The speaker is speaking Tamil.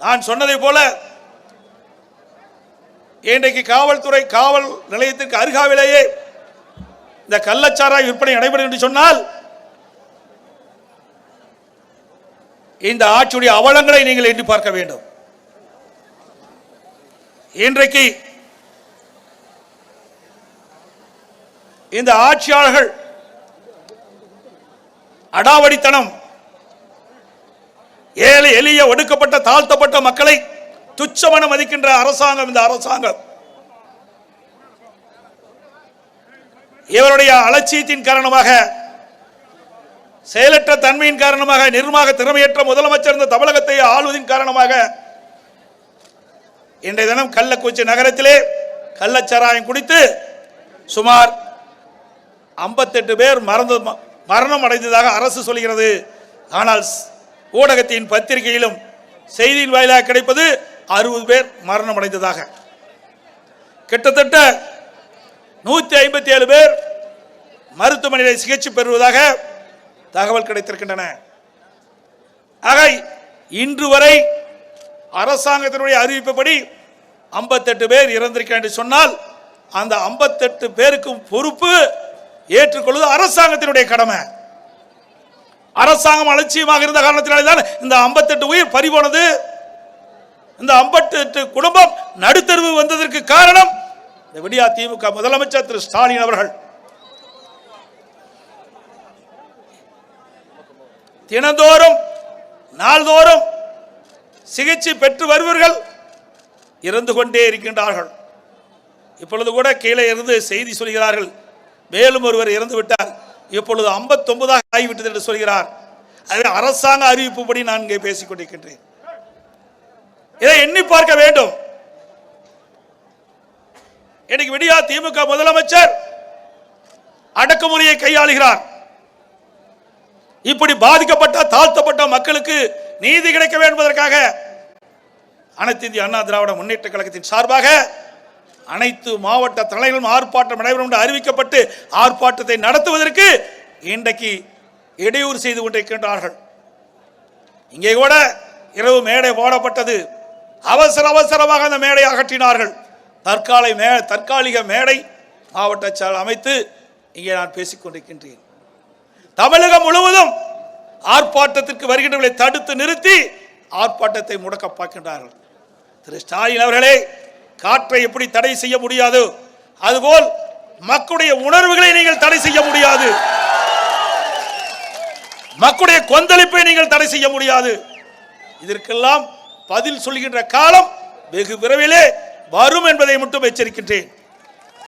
நான் சொன்னதை போல இன்றைக்கு காவல்துறை காவல் நிலையத்திற்கு அருகாவிலேயே இந்த கள்ளச்சாராய் விற்பனை நடைபெறும் என்று சொன்னால் இந்த ஆட்சியுடைய அவலங்களை நீங்கள் எண்ணி பார்க்க வேண்டும். இன்றைக்கு இந்த ஆட்சியாளர்கள் அடாவடித்தனம் ஏழை எளிய ஒடுக்கப்பட்ட தாழ்த்தப்பட்ட மக்களை துச்சமென மதிக்கின்ற அரசாங்கம் இந்த அரசாங்கம். இவருடைய அலட்சியத்தின் காரணமாக செயலற்ற தன்மையின் காரணமாக நிர்வாக திறமையற்ற முதலமைச்சர் இந்த தமிழகத்தை ஆளுவதின் காரணமாக இன்றைய தினம் கள்ளக்குச்சி நகரத்திலே கள்ளச்சாராயம் குடித்து சுமார் 58 பேர் மறந்து மரணம் அடைந்ததாக அரசு சொல்கிறது. ஆனால் ஊடகத்தின் பத்திரிகையிலும் செய்தியின் வாயிலாக கிடைப்பது அறுபது பேர் மரணம் அடைந்ததாக கிட்டத்தட்ட நூத்தி ஐம்பத்தி ஏழு பேர் மருத்துவமனையில் சிகிச்சை பெறுவதாக தகவல் கிடைத்திருக்கின்றன. ஆக இன்று வரை அரசாங்கத்தினுடைய அறிவிப்புப்படி 58 பேர் இறந்திருக்க என்று சொன்னால் அந்த 58 பேருக்கும் பொறுப்பு ஏற்றுக்கொள்வது அரசாங்கத்தினுடைய கடமை. அரசாங்கம் அலட்சியமாக இருந்த காரணத்தினாலே தான் இந்த 58 உயிர் பறிபோனது. இந்த 58 குடும்பம் நடுத்தருவு வந்ததற்கு காரணம் இந்த விடியா திமுக முதலமைச்சர் திரு ஸ்டாலின் அவர்கள். தினந்தோறும் நாள்தோறும் சிகிச்சை பெற்று வருவர்கள் இறந்து கொண்டே இருக்கின்றார்கள். இப்பொழுது கூட கீழே இருந்து செய்தி சொல்கிறார்கள். மேலும் ஒருவர் இறந்து விட்டார் இப்பொழுது 59 ஆகிவிட்டது என்று சொல்கிறார். அது அரசாங்க அறிவிப்புப்படி நான் இங்கே பேசிக் கொண்டிருக்கின்றேன். இதை எண்ணி பார்க்க வேண்டும். இன்னைக்கு விடியா திமுக முதலமைச்சர் அடக்குமுறையை கையாளுகிறார். இப்படி பாதிக்கப்பட்ட தாழ்த்தப்பட்ட மக்களுக்கு நீதி கிடைக்க வேண்டும் அனைத்து இந்திய அண்ணா திராவிட முன்னேற்ற கழகத்தின் சார்பாக அனைத்து மாவட்ட தலைவர்களும் ஆர்ப்பாட்டம் நடைபெறும் என்று அறிவிக்கப்பட்டு ஆர்ப்பாட்டத்தை நடத்துவதற்கு இன்றைக்கு இடையூறு செய்து கொண்டிருக்கின்றார்கள். இங்கே கூட இரவு மேடை போடப்பட்டது. அவசர அவசரமாக அந்த மேடை அகற்றினார்கள். தற்காலை மே தற்காலிக மேடை மாவட்ட செயல் அமைத்து இங்கே நான் பேசிக் கொண்டிருக்கின்றேன். தமிழகம் முழுவதும் ஆர்ப்பாட்டத்திற்கு வருகின்றவர்களை தடுத்து நிறுத்தி ஆர்ப்பாட்டத்தை முடக்க பார்க்கின்றார்கள். திரு ஸ்டாலின் அவர்களே காற்றை எப்படி தடை செய்ய முடியாது? அதுபோல் மக்களுடைய உணர்வுகளை நீங்கள் தடை செய்ய முடியாது. மக்களுடைய கொந்தளிப்பை நீங்கள் தடை செய்ய முடியாது. இதற்கெல்லாம் பதில் சொல்கின்ற காலம் வெகு விரைவிலே வரும் என்பதை மட்டும் எச்சரிக்கின்றேன்.